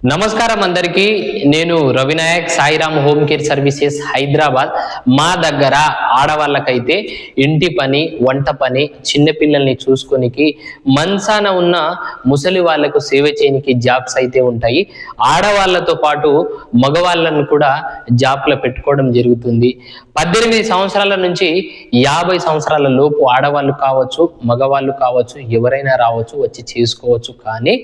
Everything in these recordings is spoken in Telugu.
నమస్కారం అందరికీ. నేను Ravinayak Sairam home care services Hyderabad. మా దగ్గర ఆడవాళ్ళకైతే ఇంటి పని వంట పని చిన్నపిల్లల్ని చూసుకొనికి మంచాన ఉన్న ముసలి వాళ్ళకు సేవ చేయనికి జాబ్స్ అయితే ఉంటాయి. ఆడవాళ్ళతో పాటు మగవాళ్ళను కూడా జాబ్లో పెట్టుకోవడం జరుగుతుంది. పద్దెనిమిది సంవత్సరాల నుంచి యాభై సంవత్సరాల లోపు ఆడవాళ్ళు కావచ్చు మగవాళ్ళు కావచ్చు ఎవరైనా రావచ్చు వచ్చి చేసుకోవచ్చు. కానీ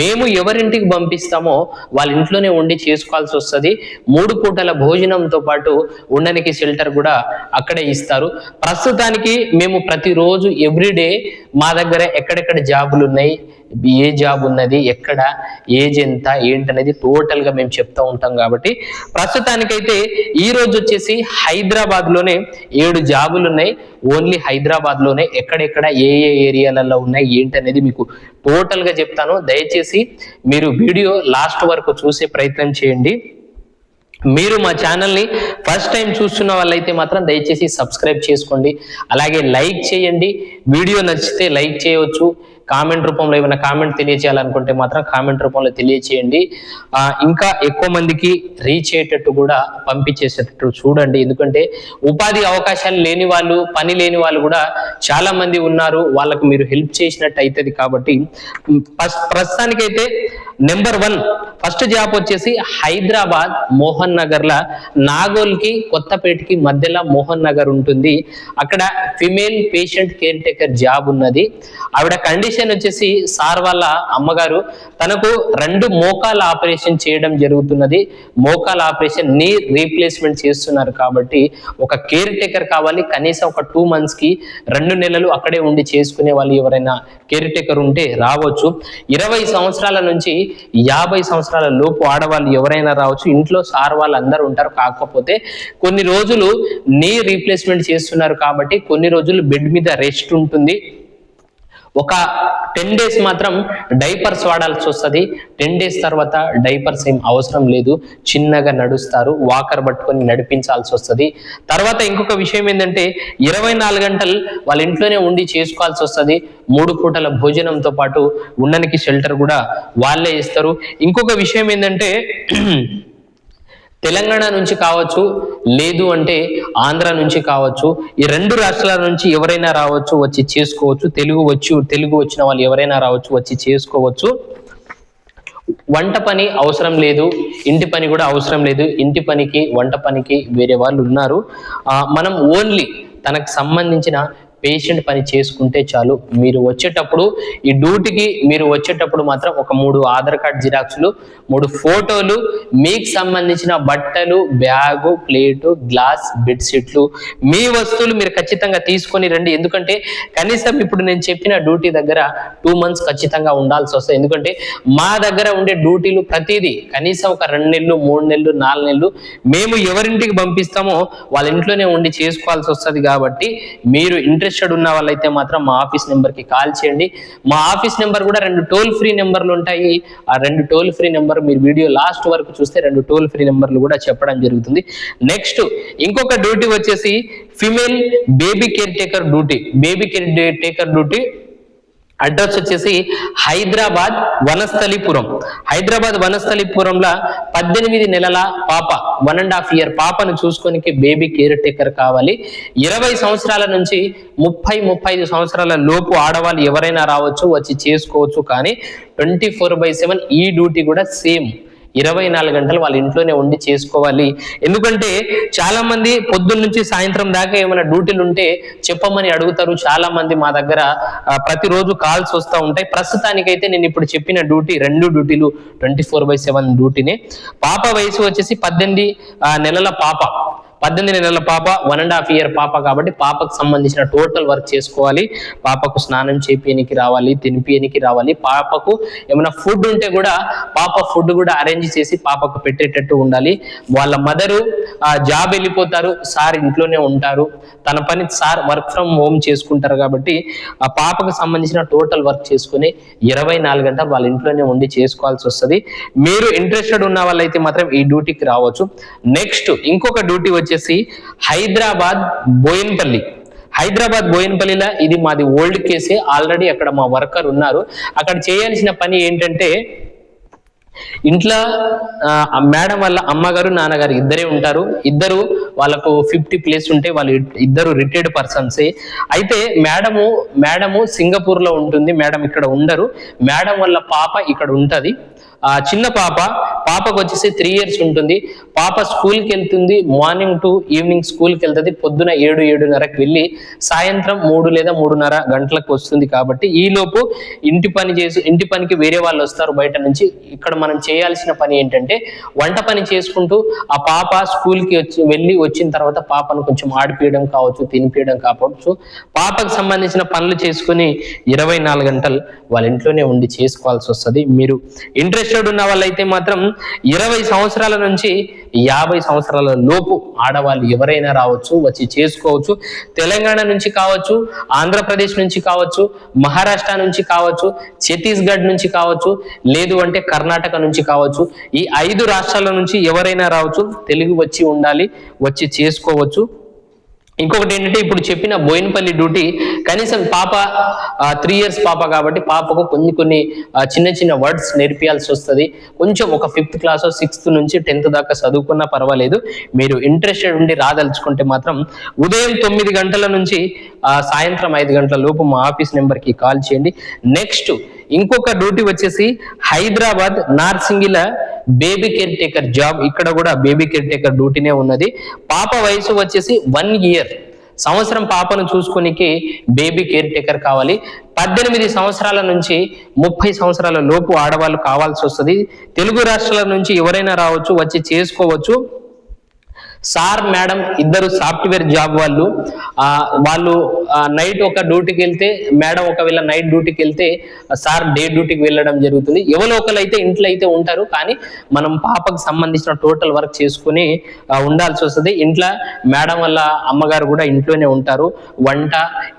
మేము ఎవరింటికి పంపిస్తామో వాళ్ళ ఇంట్లోనే ఉండి చేసుకోవాల్సి వస్తుంది. మూడు పూటల భోజనంతో పాటు ఉండడానికి షెల్టర్ కూడా అక్కడే ఇస్తారు. ప్రస్తుతానికి మేము ప్రతిరోజు ఎవ్రీడే మా దగ్గర ఎక్కడెక్కడ జాబులు ఉన్నాయి ఏ జాబ్ ఉన్నది ఎక్కడ ఏజ్ ఎంత ఏంటనేది టోటల్గా మేము చెప్తా ఉంటాం కాబట్టి ప్రస్తుతానికైతే ఈ రోజు వచ్చేసి హైదరాబాద్లోనే ఏడు జాబులు ఉన్నాయి. ఓన్లీ హైదరాబాద్లోనే ఎక్కడెక్కడ ఏ ఏ ఏరియాలలో ఉన్నాయి ఏంటనేది మీకు టోటల్గా చెప్తాను. దయచేసి మీరు వీడియో లాస్ట్ వరకు చూసే ప్రయత్నం చేయండి. మీరు మా ఛానల్ని ఫస్ట్ టైం చూస్తున్న వాళ్ళైతే మాత్రం దయచేసి సబ్స్క్రైబ్ చేసుకోండి. అలాగే లైక్ చేయండి. వీడియో నచ్చితే లైక్ చేయవచ్చు. కామెంట్ రూపంలో ఏమైనా కామెంట్ తెలియచేయాలనుకుంటే మాత్రం కామెంట్ రూపంలో తెలియచేయండి. ఇంకా ఎక్కువ మందికి రీచ్ అయ్యేటట్టు కూడా పంపించేసేటట్టు చూడండి. ఎందుకంటే ఉపాధి అవకాశాలు లేని వాళ్ళు పని లేని వాళ్ళు కూడా చాలా మంది ఉన్నారు. వాళ్ళకు మీరు హెల్ప్ చేసినట్టు అవుతుంది కాబట్టి ఫస్ట్ ప్రస్తుతానికైతే నెంబర్ వన్ ఫస్ట్ జాబ్ వచ్చేసి హైదరాబాద్ మోహన్ నగర్ లా నాగోల్కి కొత్తపేటకి మధ్యలో మోహన్ నగర్ ఉంటుంది. అక్కడ female patient caretaker job ఉన్నది. ఆవిడ కండిషన్ వచ్చేసి సార్ వాళ్ళ అమ్మగారు. తనకు రెండు మోకాల ఆపరేషన్ చేయడం జరుగుతున్నది. మోకాల ఆపరేషన్ నీ రీప్లేస్మెంట్ చేస్తున్నారు కాబట్టి ఒక కేర్ టేకర్ కావాలి కనీసం ఒక టూ మంత్స్కి రెండు నెలలు అక్కడే ఉండి చేసుకునే వాళ్ళు ఎవరైనా కేర్ టేకర్ ఉంటే రావచ్చు. ఇరవై సంవత్సరాల నుంచి యాభై సంవత్సరాల లోపు ఆడవాళ్ళు ఎవరైనా రావచ్చు. ఇంట్లో సార్ వాళ్ళు అందరూ ఉంటారు. కాకపోతే కొన్ని రోజులు నీ రీప్లేస్మెంట్ చేస్తున్నారు కాబట్టి కొన్ని రోజులు బెడ్ మీద రెస్ట్ ఉంటుంది. ఒక టెన్ డేస్ మాత్రం డైపర్స్ వాడాల్సి వస్తుంది. టెన్ డేస్ తర్వాత డైపర్స్ ఏం అవసరం లేదు. చిన్నగా నడుస్తారు. వాకర్ పట్టుకొని నడిపించాల్సి వస్తుంది. తర్వాత ఇంకొక విషయం ఏంటంటే ఇరవై నాలుగు గంటలు వాళ్ళ ఇంట్లోనే ఉండి చేసుకోవాల్సి వస్తుంది. మూడు పూటల భోజనంతో పాటు ఉండడానికి షెల్టర్ కూడా వాళ్ళే ఇస్తారు. ఇంకొక విషయం ఏంటంటే తెలంగాణ నుంచి కావచ్చు లేదు అంటే ఆంధ్ర నుంచి కావచ్చు ఈ రెండు రాష్ట్రాల నుంచి ఎవరైనా రావచ్చు వచ్చి చేసుకోవచ్చు తెలుగు వచ్చి తెలుగు వచ్చిన వాళ్ళు ఎవరైనా రావచ్చు వచ్చి చేసుకోవచ్చు. వంట పని అవసరం లేదు ఇంటి పని కూడా అవసరం లేదు ఇంటి పనికి వంట పనికి వేరే వాళ్ళు ఉన్నారు. మనం ఓన్లీ తనకు సంబంధించిన పేషెంట్ పని చేసుకుంటే చాలు. మీరు వచ్చేటప్పుడు ఈ డ్యూటీకి మీరు వచ్చేటప్పుడు మాత్రం ఒక మూడు ఆధార్ కార్డ్ జిరాక్స్లు మూడు ఫోటోలు మీకు సంబంధించిన బట్టలు బ్యాగు ప్లేటు గ్లాస్ బెడ్షీట్లు మీ వస్తువులు మీరు ఖచ్చితంగా తీసుకొని రండి. ఎందుకంటే కనీసం ఇప్పుడు నేను చెప్పిన డ్యూటీ దగ్గర టూ మంత్స్ ఖచ్చితంగా ఉండాల్సి వస్తుంది. ఎందుకంటే మా దగ్గర ఉండే డ్యూటీలు ప్రతిదీ కనీసం ఒక రెండు నెలలు మూడు నెలలు నాలుగు నెలలు మేము ఎవరింటికి పంపిస్తామో వాళ్ళ ఇంట్లోనే ఉండి చేసుకోవాల్సి వస్తుంది కాబట్టి మీరు ఇంట్రెస్టెడ్ ఉన్న వాళ్ళైతే మాత్రం మా ఆఫీస్ నెంబర్కి కాల్ చేయండి. మా ఆఫీస్ నెంబర్ కూడా రెండు టోల్ ఫ్రీ నెంబర్లు ఉంటాయి. ఆ రెండు టోల్ ఫ్రీ నెంబర్ మీరు వీడియో లాస్ట్ వరకు చూస్తే రెండు టోల్ ఫ్రీ నెంబర్లు కూడా చెప్పడం జరుగుతుంది. నెక్స్ట్ ఇంకొక డ్యూటీ వచ్చేసి female baby caretaker duty. Baby caretaker duty address వచ్చేసి హైదరాబాద్ వనస్థలిపురం. హైదరాబాద్ వనస్థలిపురంలో పద్దెనిమిది నెలల పాప వన్ అండ్ హాఫ్ ఇయర్ పాపను చూసుకోనికి బేబీ కేర్ టేకర్ కావాలి. ఇరవై సంవత్సరాల నుంచి ముప్పై ముప్పై ఐదు సంవత్సరాల లోపు ఆడవాళ్ళు ఎవరైనా రావచ్చు వచ్చి చేసుకోవచ్చు కానీ ట్వంటీ ఫోర్ బై సెవెన్ ఈ డ్యూటీ కూడా సేమ్ ఇరవై నాలుగు గంటలు వాళ్ళ ఇంట్లోనే ఉండి చేసుకోవాలి. ఎందుకంటే చాలా మంది పొద్దున్న నుంచి సాయంత్రం దాకా ఏమైనా డ్యూటీలు ఉంటే చెప్పమని అడుగుతారు. చాలా మంది మా దగ్గర ప్రతిరోజు కాల్స్ వస్తూ ఉంటాయి. ప్రస్తుతానికైతే నేను ఇప్పుడు చెప్పిన డ్యూటీ రెండు డ్యూటీలు ట్వంటీ ఫోర్ బై సెవెన్ డ్యూటీనే. పాప వయసు వచ్చేసి పద్దెనిమిది నెలల పాప. పద్దెనిమిది నెలల పాప వన్ అండ్ హాఫ్ ఇయర్ పాప కాబట్టి పాపకు సంబంధించిన టోటల్ వర్క్ చేసుకోవాలి. పాపకు స్నానం చేపియనికి రావాలి తినిపియనికి రావాలి. పాపకు ఏమైనా ఫుడ్ ఉంటే కూడా పాప ఫుడ్ కూడా అరేంజ్ చేసి పాపకు పెట్టేటట్టు ఉండాలి. వాళ్ళ మదరు జాబ్ వెళ్ళిపోతారు సార్ ఇంట్లోనే ఉంటారు. తన పని సార్ వర్క్ ఫ్రమ్ హోమ్ చేసుకుంటారు కాబట్టి ఆ పాపకు సంబంధించిన టోటల్ వర్క్ చేసుకుని ఇరవై నాలుగు గంటలు వాళ్ళ ఇంట్లోనే ఉండి చేసుకోవాల్సి వస్తుంది. మీరు ఇంట్రెస్టెడ్ ఉన్న వాళ్ళైతే మాత్రం ఈ డ్యూటీకి రావచ్చు. నెక్స్ట్ ఇంకొక డ్యూటీ వచ్చేసి హైదరాబాద్ బోయిన్పల్లి. హైదరాబాద్ బోయిన్పల్లిలో ఇది మాది ఓల్డ్ కేసే. ఆల్రెడీ అక్కడ మా వర్కర్ ఉన్నారు. అక్కడ చేయాల్సిన పని ఏంటంటే ఇంట్లో మేడం వాళ్ళ అమ్మగారు నాన్నగారు ఇద్దరే ఉంటారు. ఇద్దరు వాళ్ళకు ఫిఫ్టీ ప్లేస్ ఉంటే వాళ్ళు ఇద్దరు రిటైర్డ్ పర్సన్సే. అయితే మేడము మేడము సింగపూర్లో ఉంటుంది. మేడం ఇక్కడ ఉండరు. మేడం వాళ్ళ పాప ఇక్కడ ఉంటుంది. ఆ చిన్న పాప పాపకు వచ్చేసి త్రీ ఇయర్స్ ఉంటుంది. పాప స్కూల్కి వెళ్తుంది మార్నింగ్ టు ఈవినింగ్ స్కూల్కి వెళ్తుంది పొద్దున ఏడు ఏడున్నరకు వెళ్ళి సాయంత్రం మూడు లేదా మూడున్నర గంటలకు వస్తుంది కాబట్టి ఈలోపు ఇంటి పని చేసి ఇంటి పనికి వేరే వాళ్ళు వస్తారు బయట నుంచి. ఇక్కడ మనం చేయాల్సిన పని ఏంటంటే వంట పని చేసుకుంటూ ఆ పాప స్కూల్కి వచ్చి వెళ్ళి వచ్చిన తర్వాత పాపను కొంచెం ఆడిపియడం కావచ్చు తినిపియడం కావచ్చు. పాపకు సంబంధించిన పనులు చేసుకుని ఇరవై నాలుగు గంటలు వాళ్ళ ఇంట్లోనే ఉండి చేసుకోవాల్సి వస్తుంది. మీరు ఇంట్రెస్ట్ ఇంట్రెస్టెడ్ ఉన్న వాళ్ళైతే మాత్రం ఇరవై సంవత్సరాల నుంచి యాభై సంవత్సరాల లోపు ఆడవాళ్ళు ఎవరైనా రావచ్చు వచ్చి చేసుకోవచ్చు. తెలంగాణ నుంచి కావచ్చు ఆంధ్రప్రదేశ్ నుంచి కావచ్చు మహారాష్ట్ర నుంచి కావచ్చు ఛత్తీస్గఢ్ నుంచి కావచ్చు లేదు అంటే కర్ణాటక నుంచి కావచ్చు ఈ ఐదు రాష్ట్రాల నుంచి ఎవరైనా రావచ్చు తెలుగు వచ్చి ఉండాలి వచ్చి చేసుకోవచ్చు. ఇంకొకటి ఏంటంటే ఇప్పుడు చెప్పిన బోయినపల్లి డ్యూటీ కనీసం పాప త్రీ ఇయర్స్ పాప కాబట్టి పాపకు కొన్ని కొన్ని చిన్న చిన్న వర్డ్స్ నేర్పియాల్సి వస్తుంది. కొంచెం ఒక ఫిఫ్త్ క్లాస్ సిక్స్త్ నుంచి టెన్త్ దాకా చదువుకున్నా పర్వాలేదు. మీరు ఇంట్రెస్టెడ్ ఉండి రాదలుచుకుంటే మాత్రం ఉదయం తొమ్మిది గంటల నుంచి సాయంత్రం ఐదు గంటల లోపు మా ఆఫీస్ నెంబర్కి కాల్ చేయండి. నెక్స్ట్ ఇంకొక డ్యూటీ వచ్చేసి హైదరాబాద్ నార్సింగిల బేబీ కేర్ టేకర్ జాబ్ ఇక్కడ కూడా బేబీ కేర్ టేకర్ డ్యూటీనే ఉన్నది. పాప వయసు వచ్చేసి వన్ ఇయర్ సంవత్సరం పాపను చూసుకునికి బేబీ కేర్ టేకర్ కావాలి. పద్దెనిమిది సంవత్సరాల నుంచి ముప్పై సంవత్సరాల లోపు ఆడవాళ్ళు కావాల్సి వస్తుంది. తెలుగు రాష్ట్రాల నుంచి ఎవరైనా రావచ్చు వచ్చి చేసుకోవచ్చు. సార్ మేడం ఇద్దరు సాఫ్ట్వేర్ జాబ్ వాళ్ళు ఆ, వాళ్ళు నైట్ ఒక డ్యూటీకి వెళ్తే మేడం ఒకవేళ నైట్ డ్యూటీకి వెళ్తే సార్ డే డ్యూటీకి వెళ్ళడం జరుగుతుంది. ఎవరో ఒకరు అయితే ఇంట్లో అయితే ఉంటారు కానీ మనం పాపకు సంబంధించిన టోటల్ వర్క్ చేసుకుని ఉండాల్సి వస్తుంది. ఇంట్లో మేడం వల్ల అమ్మగారు కూడా ఇంట్లోనే ఉంటారు. వంట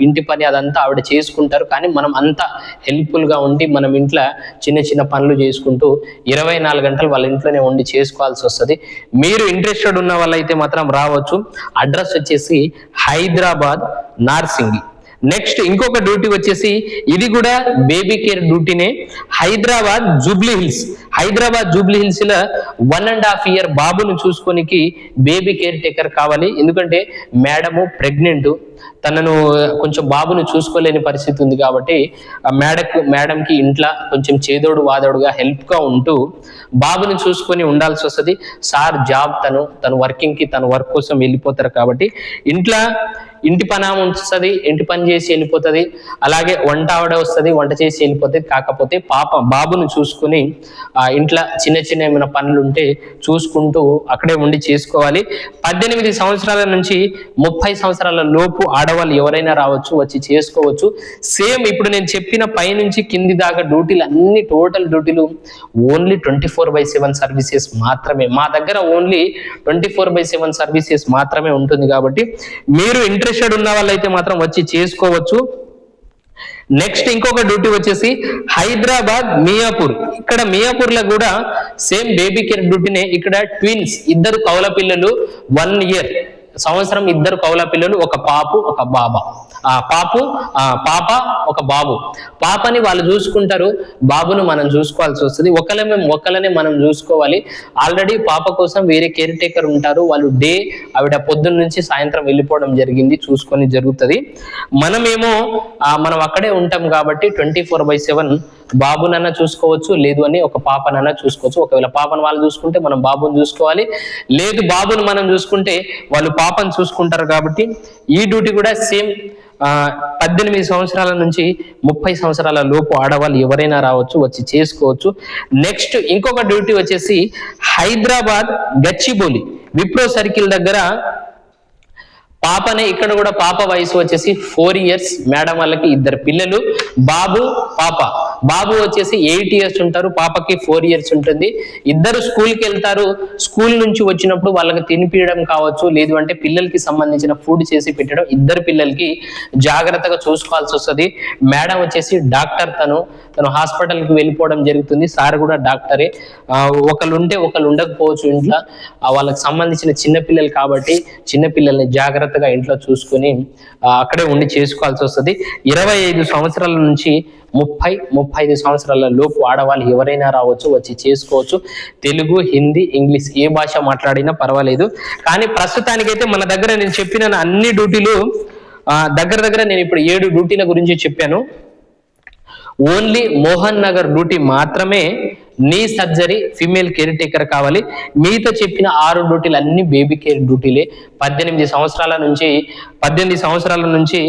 ఇంటి పని అదంతా ఆవిడ చేసుకుంటారు. కానీ మనం అంతా హెల్ప్ఫుల్గా ఉండి మనం ఇంట్లో చిన్న చిన్న పనులు చేసుకుంటూ ఇరవై నాలుగు గంటలు వాళ్ళ ఇంట్లోనే ఉండి చేసుకోవాల్సి వస్తుంది. మీరు ఇంట్రెస్టెడ్ ఉన్న వాళ్ళైతే మాత్రం రావచ్చు. అడ్రస్ వచ్చేసి హైదరాబాద్ నార్సింగి. నెక్స్ట్ ఇంకొక డ్యూటీ వచ్చేసి ఇది కూడా బేబీ కేర్ డ్యూటీనే హైదరాబాద్ జూబ్లీ హిల్స్. హైదరాబాద్ జూబ్లీ హిల్స్లో వన్ అండ్ హాఫ్ ఇయర్ బాబును చూసుకోనికి బేబీ కేర్ టేకర్ కావాలి. ఎందుకంటే మేడము ప్రెగ్నెంట్ తనను కొంచెం బాబును చూసుకోలేని పరిస్థితి ఉంది కాబట్టి ఆ మేడకు మేడంకి ఇంట్లో కొంచెం చేదోడు వాదోడుగా హెల్ప్గా ఉంటూ బాబుని చూసుకొని ఉండాల్సి వస్తుంది. సార్ జాబ్ తను తన వర్కింగ్కి తన వర్క్ కోసం వెళ్ళిపోతారు కాబట్టి ఇంట్లో ఇంటి పని ఆమె వస్తుంది ఇంటి పని చేసి వెళ్ళిపోతుంది. అలాగే వంట ఆవిడ వస్తుంది వంట చేసి వెళ్ళిపోతుంది. కాకపోతే పాప బాబును చూసుకుని ఆ ఇంట్లో చిన్న చిన్న ఏమైనా పనులు ఉంటే చూసుకుంటూ అక్కడే ఉండి చేసుకోవాలి. పద్దెనిమిది సంవత్సరాల నుంచి ముప్పై సంవత్సరాల లోపు ఆడవాళ్ళు ఎవరైనా రావచ్చు వచ్చి చేసుకోవచ్చు. సేమ్ ఇప్పుడు నేను చెప్పిన పై నుంచి కింది దాకా డ్యూటీలు అన్ని టోటల్ డ్యూటీలు only twenty four by seven services మాత్రమే. మా దగ్గర only twenty four by seven services మాత్రమే ఉంటుంది కాబట్టి మీరు ఇంట్రెస్టెడ్ ఉన్న వాళ్ళైతే మాత్రం వచ్చి చేసుకోవచ్చు. నెక్స్ట్ ఇంకొక డ్యూటీ వచ్చేసి హైదరాబాద్ మియాపూర్. ఇక్కడ మియాపూర్లో కూడా సేమ్ బేబీ కేర్ డ్యూటీనే. ఇక్కడ ట్విన్స్ ఇద్దరు కౌల పిల్లలు వన్ ఇయర్. సంవత్సరం ఇద్దరు కౌల పిల్లలు ఒక పాపు ఒక బాబా. ఆ పాపు ఆ పాప ఒక బాబు. పాపని వాళ్ళు చూసుకుంటారు బాబును మనం చూసుకోవాల్సి వస్తుంది. ఒకళ్ళమే ఒకళ్ళనే మనం చూసుకోవాలి. ఆల్రెడీ పాప కోసం వేరే కేర్ టేకర్ ఉంటారు. వాళ్ళు డే ఆవిడ పొద్దున్న నుంచి సాయంత్రం వెళ్ళిపోవడం జరిగింది చూసుకొని జరుగుతుంది. మనమేమో ఆ, మనం అక్కడే ఉంటాం కాబట్టి ట్వంటీ ఫోర్ బై సెవెన్ బాబునన్నా చూసుకోవచ్చు లేదు అని ఒక పాపనన్నా చూసుకోవచ్చు. ఒకవేళ పాపను వాళ్ళు చూసుకుంటే మనం బాబుని చూసుకోవాలి. లేదు బాబుని మనం చూసుకుంటే వాళ్ళు పాపను చూసుకుంటారు కాబట్టి ఈ డ్యూటీ కూడా సేమ్ పద్దెనిమిది సంవత్సరాల నుంచి ముప్పై సంవత్సరాల లోపు ఆడవాళ్ళు ఎవరైనా రావచ్చు వచ్చి చేసుకోవచ్చు. నెక్స్ట్ ఇంకొక డ్యూటీ వచ్చేసి హైదరాబాద్ గచ్చిబౌలి విప్రో సర్కిల్ దగ్గర పాపనే ఇక్కడ కూడా పాప వయసు వచ్చేసి ఫోర్ ఇయర్స్. మేడం వాళ్ళకి ఇద్దరు పిల్లలు బాబు పాప. బాబు వచ్చేసి ఎయిట్ ఇయర్స్ ఉంటారు పాపకి ఫోర్ ఇయర్స్ ఉంటుంది. ఇద్దరు స్కూల్కి వెళ్తారు. స్కూల్ నుంచి వచ్చినప్పుడు వాళ్ళకి తినిపించడం కావచ్చు లేదు అంటే పిల్లలకి సంబంధించిన ఫుడ్ చేసి పెట్టడం ఇద్దరు పిల్లలకి జాగ్రత్తగా చూసుకోవాల్సి వస్తుంది. మేడం వచ్చేసి డాక్టర్ తను తను హాస్పిటల్కి వెళ్ళిపోవడం జరుగుతుంది. సార్ కూడా డాక్టరే. ఒకళ్ళు ఉంటే ఒకళ్ళు ఉండకపోవచ్చు ఇంట్లో. వాళ్ళకి సంబంధించిన చిన్న పిల్లలు కాబట్టి చిన్నపిల్లల్ని జాగ్రత్తగా ఇంట్లో చూసుకొని అక్కడే ఉండి చేసుకోవాల్సి వస్తుంది. ఇరవై ఐదు సంవత్సరాల నుంచి ముప్పై ముప్పై ఐదు సంవత్సరాల లోపు ఆడవాళ్ళు ఎవరైనా రావచ్చు వచ్చి చేసుకోవచ్చు. తెలుగు హిందీ ఇంగ్లీష్ ఏ భాష మాట్లాడినా పర్వాలేదు. కానీ ప్రస్తుతానికైతే మన దగ్గర నేను చెప్పిన అన్ని డ్యూటీలు దగ్గర దగ్గర నేను ఇప్పుడు ఏడు డ్యూటీల గురించి చెప్పాను. ఓన్లీ మోహన్ నగర్ డ్యూటీ మాత్రమే నీ సర్జరీ ఫిమేల్ కేర్ టేకర్ కావాలి. మీతో చెప్పిన ఆరు డ్యూటీలు అన్ని బేబీ కేర్ డ్యూటీలే. పద్దెనిమిది సంవత్సరాల నుంచి పద్దెనిమిది సంవత్సరాల నుంచి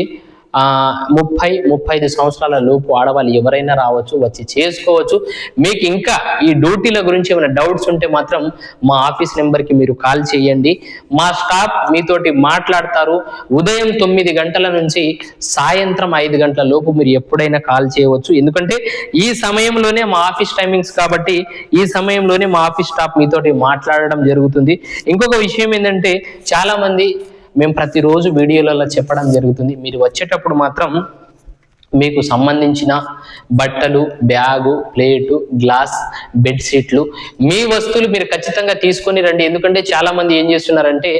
ముప్పై ముప్పై ఐదు సంవత్సరాల లోపు ఆడవాళ్ళు ఎవరైనా రావచ్చు వచ్చి చేసుకోవచ్చు. మీకు ఇంకా ఈ డ్యూటీల గురించి ఏమైనా డౌట్స్ ఉంటే మాత్రం మా ఆఫీస్ నెంబర్కి మీరు కాల్ చేయండి. మా స్టాఫ్ మీతోటి మాట్లాడతారు. ఉదయం తొమ్మిది గంటల నుంచి సాయంత్రం ఐదు గంటల లోపు మీరు ఎప్పుడైనా కాల్ చేయవచ్చు. ఎందుకంటే ఈ సమయంలోనే మా ఆఫీస్ టైమింగ్స్ కాబట్టి ఈ సమయంలోనే మా ఆఫీస్ స్టాఫ్ మీతోటి మాట్లాడడం జరుగుతుంది. ఇంకొక విషయం ఏంటంటే చాలామంది మేము ప్రతిరోజు వీడియోలలో చెప్పడం జరుగుతుంది. మీరు వచ్చేటప్పుడు మాత్రం మీకు సంబంధించిన బట్టలు బ్యాగు ప్లేటు గ్లాస్ బెడ్షీట్లు మీ వస్తువులు మీరు ఖచ్చితంగా తీసుకొని రండి. ఎందుకంటే చాలా మంది ఏం చేస్తున్నారంటే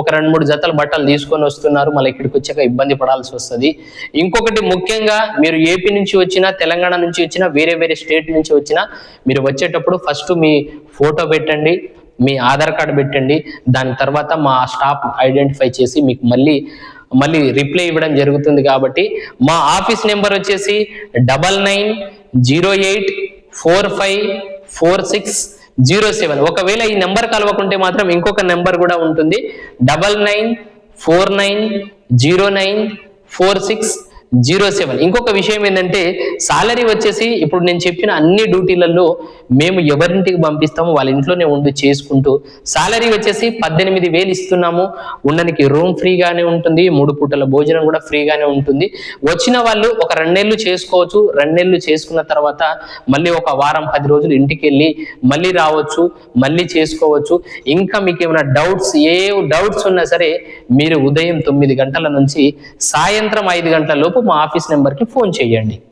ఒక రెండు మూడు జతల బట్టలు తీసుకొని వస్తున్నారు. మళ్ళీ ఇక్కడికి వచ్చాక ఇబ్బంది పడాల్సి వస్తుంది. ఇంకొకటి ముఖ్యంగా మీరు ఏపీ నుంచి వచ్చినా తెలంగాణ నుంచి వచ్చినా వేరే వేరే స్టేట్ నుంచి వచ్చినా మీరు వచ్చేటప్పుడు ఫస్ట్ మీ ఫోటో పెట్టండి. మీ ఆధార్ కార్డు పెట్టండి. దాని తర్వాత మా స్టాఫ్ ఐడెంటిఫై చేసి మీకు మళ్ళీ మళ్ళీ రిప్లై ఇవ్వడం జరుగుతుంది కాబట్టి మా ఆఫీస్ నెంబర్ వచ్చేసి double nine zero eight four five four six zero seven. ఒకవేళ ఈ నెంబర్ కలవకుంటే మాత్రం ఇంకొక నెంబర్ కూడా ఉంటుంది. Double nine four nine zero nine four six zero seven. ఇంకొక విషయం ఏంటంటే సాలరీ వచ్చేసి ఇప్పుడు నేను చెప్పిన అన్ని డ్యూటీలలో మేము ఎవరింటికి పంపిస్తామో వాళ్ళ ఇంట్లోనే ఉండి చేసుకుంటూ సాలరీ వచ్చేసి పద్దెనిమిది వేలు ఇస్తున్నాము. ఉండడానికి రూమ్ ఫ్రీగానే ఉంటుంది మూడు పూటల భోజనం కూడా ఫ్రీగానే ఉంటుంది. వచ్చిన వాళ్ళు ఒక రెండేళ్ళు చేసుకోవచ్చు రెండేళ్ళు చేసుకున్న తర్వాత మళ్ళీ ఒక వారం పది రోజులు ఇంటికి వెళ్ళి మళ్ళీ రావచ్చు మళ్ళీ చేసుకోవచ్చు. ఇంకా మీకు ఏమైనా డౌట్స్ ఏ డౌట్స్ ఉన్నా సరే మీరు ఉదయం తొమ్మిది గంటల నుంచి సాయంత్రం ఐదు గంటల లోపు మా ఆఫీస్ నెంబర్కి ఫోన్ చేయండి.